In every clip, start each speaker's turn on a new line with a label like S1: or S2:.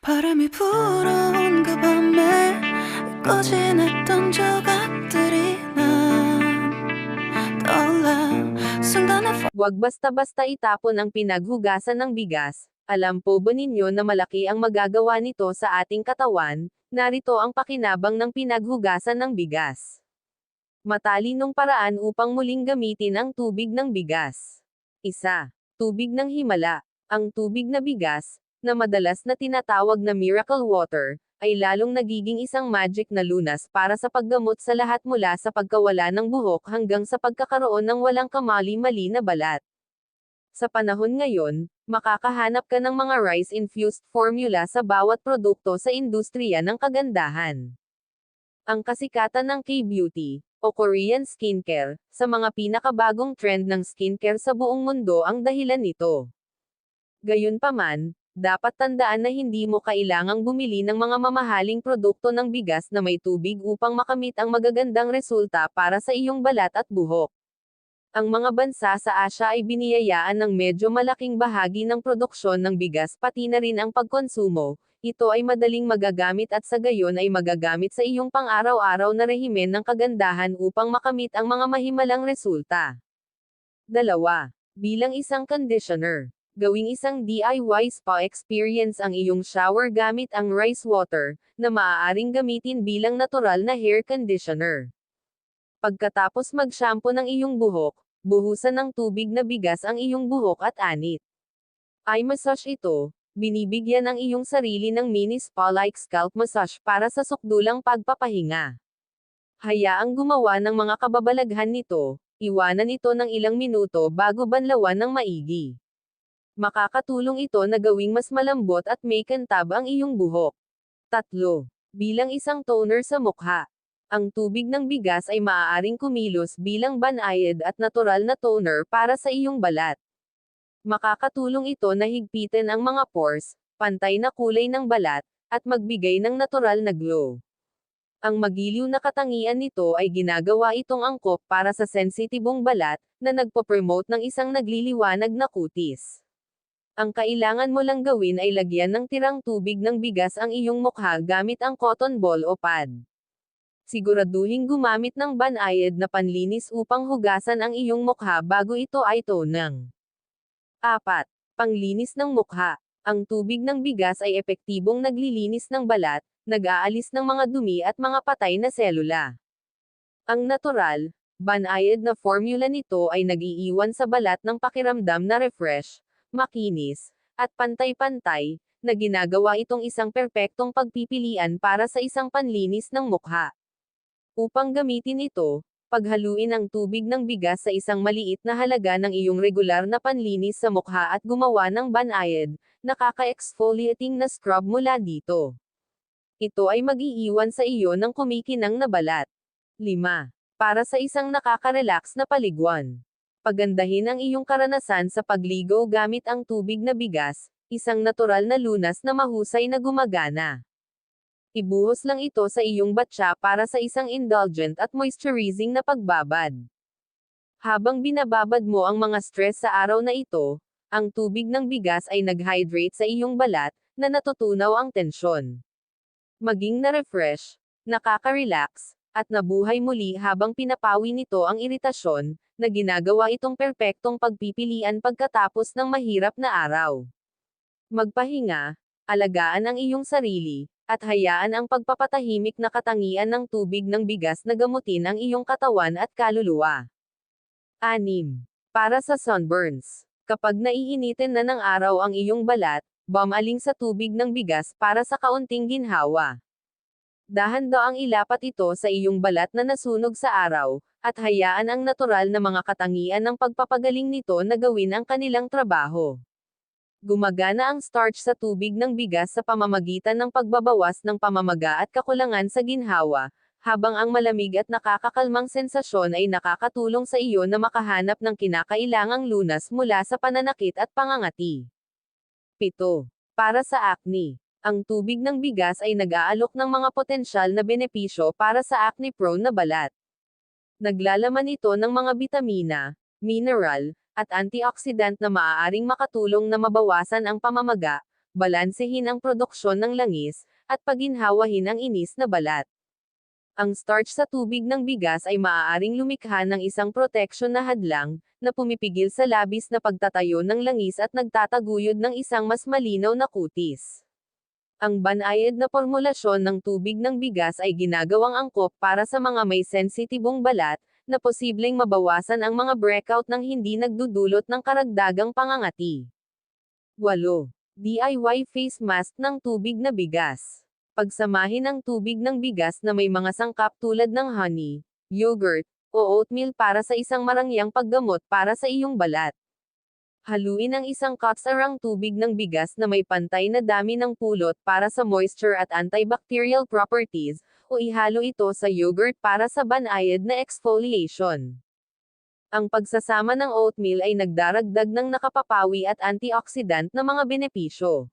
S1: 바람이 불어온 그 밤에 잊고 지냈던 조각들이 난 떠올라 순간에
S2: Huwag basta-basta itapon ang pinaghugasan ng bigas. Alam po ba ninyo na malaki ang magagawa nito sa ating katawan? Narito ang pakinabang ng pinaghugasan ng bigas. Matalinong paraan upang muling gamitin ang tubig ng bigas. Isa. Tubig ng himala. Ang tubig na bigas, na madalas na tinatawag na miracle water, ay lalong nagiging isang magic na lunas para sa paggamot sa lahat mula sa pagkawala ng buhok hanggang sa pagkakaroon ng walang kamali-mali na balat. Sa panahon ngayon, makakahanap ka ng mga rice-infused formula sa bawat produkto sa industriya ng kagandahan. Ang kasikatan ng K-beauty, o Korean skincare, sa mga pinakabagong trend ng skincare sa buong mundo ang dahilan nito. Gayunpaman, dapat tandaan na hindi mo kailangang bumili ng mga mamahaling produkto ng bigas na may tubig upang makamit ang magagandang resulta para sa iyong balat at buhok. Ang mga bansa sa Asya ay biniyayaan ng medyo malaking bahagi ng produksyon ng bigas pati na rin ang pagkonsumo. Ito ay madaling magagamit at sa gayon ay magagamit sa iyong pang-araw-araw na rehimen ng kagandahan upang makamit ang mga mahimalang resulta. Dalawa. Bilang isang conditioner. Gawing isang DIY spa experience ang iyong shower gamit ang rice water, na maaaring gamitin bilang natural na hair conditioner. Pagkatapos mag-shampoo ng iyong buhok, buhusan ng tubig na bigas ang iyong buhok at anit. Eye massage ito, binibigyan ang iyong sarili ng mini spa-like scalp massage para sa sukdulang pagpapahinga. Hayaang gumawa ng mga kababalaghan nito, iwanan ito ng ilang minuto bago banlawan ng maigi. Makakatulong ito na gawing mas malambot at may kantab ang iyong buhok. Tatlo. Bilang isang toner sa mukha. Ang tubig ng bigas ay maaaring kumilos bilang banayad at natural na toner para sa iyong balat. Makakatulong ito na higpitin ang mga pores, pantay na kulay ng balat, at magbigay ng natural na glow. Ang magiliw na katangian nito ay ginagawa itong angkop para sa sensitibong balat, na nagpo-promote ng isang nagliliwanag na kutis. Ang kailangan mo lang gawin ay lagyan ng tirang tubig ng bigas ang iyong mukha gamit ang cotton ball o pad. Siguraduhin gumamit ng banayad na panlinis upang hugasan ang iyong mukha bago ito ay tonang. 4. Panglinis ng mukha. Ang tubig ng bigas ay epektibong naglilinis ng balat, nag-aalis ng mga dumi at mga patay na selula. Ang natural, banayad na formula nito ay nag-iiwan sa balat ng pakiramdam na refresh, makinis, at pantay-pantay, na ginagawa itong isang perpektong pagpipilian para sa isang panlinis ng mukha. Upang gamitin ito, paghaluin ang tubig ng bigas sa isang maliit na halaga ng iyong regular na panlinis sa mukha at gumawa ng banayad, nakaka-exfoliating na scrub mula dito. Ito ay mag-iiwan sa iyo ng kumikinang na balat. 5. Para sa isang nakaka-relax na paliguan. Pagandahin ang iyong karanasan sa pagligo gamit ang tubig na bigas, isang natural na lunas na mahusay na gumagana. Ibuhos lang ito sa iyong batya para sa isang indulgent at moisturizing na pagbabad. Habang binababad mo ang mga stress sa araw na ito, ang tubig ng bigas ay nag-hydrate sa iyong balat, na natutunaw ang tensyon. Maging na-refresh, nakaka-relax, at nabuhay muli habang pinapawi nito ang iritasyon, na ginagawa itong perpektong pagpipilian pagkatapos ng mahirap na araw. Magpahinga, alagaan ang iyong sarili, at hayaan ang pagpapatahimik na katangian ng tubig ng bigas na gamutin ang iyong katawan at kaluluwa. 6. Para sa sunburns. Kapag naiinitin na ng araw ang iyong balat, bumaling sa tubig ng bigas para sa kaunting ginhawa. Dahan-daang ilapat ito sa iyong balat na nasunog sa araw, at hayaan ang natural na mga katangian ng pagpapagaling nito na gawin ang kanilang trabaho. Gumagana ang starch sa tubig ng bigas sa pamamagitan ng pagbabawas ng pamamaga at kakulangan sa ginhawa, habang ang malamig at nakakakalmang sensasyon ay nakakatulong sa iyo na makahanap ng kinakailangang lunas mula sa pananakit at pangangati. 7. Para sa acne. Ang tubig ng bigas ay nag-aalok ng mga potensyal na benepisyo para sa acne-prone na balat. Naglalaman ito ng mga bitamina, mineral, at antioxidant na maaaring makatulong na mabawasan ang pamamaga, balansehin ang produksyon ng langis, at paginhawahin ang inis na balat. Ang starch sa tubig ng bigas ay maaaring lumikha ng isang proteksyon na hadlang, na pumipigil sa labis na pagtatayo ng langis at nagtataguyod ng isang mas malinaw na kutis. Ang banayad na formulasyon ng tubig ng bigas ay ginagawang angkop para sa mga may sensitibong balat, na posibleng mabawasan ang mga breakout ng hindi nagdudulot ng karagdagang pangangati. 8. DIY face mask ng tubig na bigas. Pagsamahin ang tubig ng bigas na may mga sangkap tulad ng honey, yogurt, o oatmeal para sa isang marangyang paggamot para sa iyong balat. Haluin ang isang katsarang tubig ng bigas na may pantay na dami ng pulot para sa moisture at antibacterial properties, o ihalo ito sa yogurt para sa banayad na exfoliation. Ang pagsasama ng oatmeal ay nagdaragdag ng nakapapawi at antioxidant na mga benepisyo.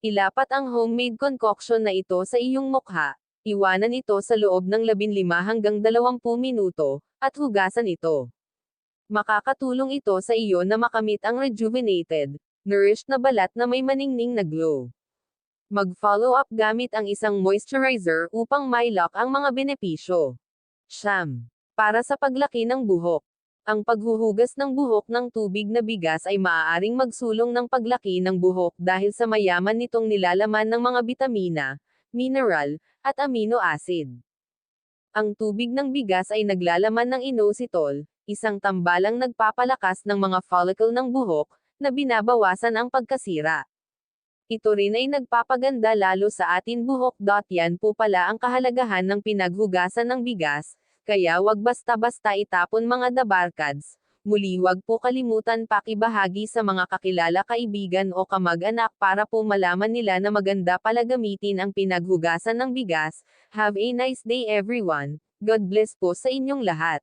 S2: Ilapat ang homemade concoction na ito sa iyong mukha, iwanan ito sa loob ng 15 hanggang 20 minuto, at hugasan ito. Makakatulong ito sa iyo na makamit ang rejuvenated, nourished na balat na may maningning na glow. Mag-follow up gamit ang isang moisturizer upang mailock ang mga benepisyo. Siyam. Para sa paglaki ng buhok. Ang paghuhugas ng buhok ng tubig na bigas ay maaaring magsulong ng paglaki ng buhok dahil sa mayaman nitong nilalaman ng mga bitamina, mineral, at amino acid. Ang tubig ng bigas ay naglalaman ng inositol, isang tambalang nagpapalakas ng mga follicle ng buhok, na binabawasan ang pagkasira. Ito rin ay nagpapaganda lalo sa atin buhok. Yan po pala ang kahalagahan ng pinaghugasan ng bigas, kaya wag basta-basta itapon mga dabarkads. Muli wag po kalimutan pakibahagi sa mga kakilala kaibigan o kamag-anak para po malaman nila na maganda pala gamitin ang pinaghugasan ng bigas. Have a nice day everyone. God bless po sa inyong lahat.